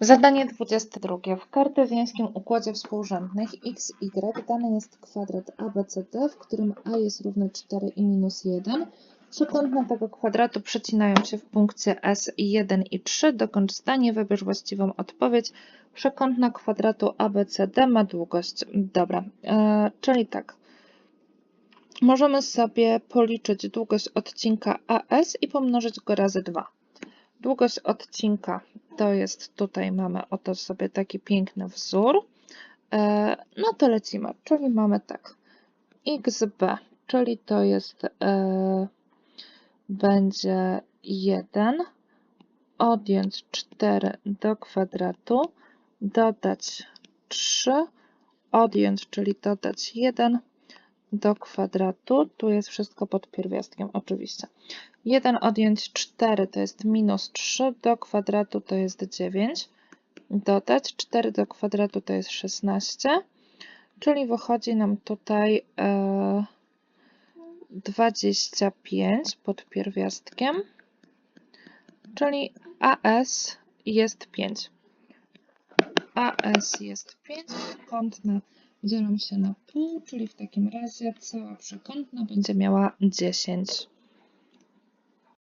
Zadanie 22. W kartezjańskim układzie współrzędnych x, y dany jest kwadrat ABCD, w którym a jest równe 4 i minus 1. Przekątne tego kwadratu przecinają się w punkcie S 1 i 3. Dokończ zdanie, wybierz właściwą odpowiedź. Przekątna kwadratu ABCD ma długość. Dobra, e, czyli tak. Możemy sobie policzyć długość odcinka AS i pomnożyć go razy 2. Długość odcinka to jest tutaj mamy oto sobie taki piękny wzór. E, no to lecimy, czyli mamy tak xb, czyli to jest e, będzie 1 odjąć 4 do kwadratu, dodać 3, odjąć, czyli dodać 1 do kwadratu. Tu jest wszystko pod pierwiastkiem oczywiście. 1 odjąć 4 to jest minus 3, do kwadratu to jest 9. Dodać 4 do kwadratu to jest 16, czyli wychodzi nam tutaj e, 25 pod pierwiastkiem, czyli AS jest 5. AS jest 5, kątne dzielą się na pół, czyli w takim razie cała przekątna będzie miała 10.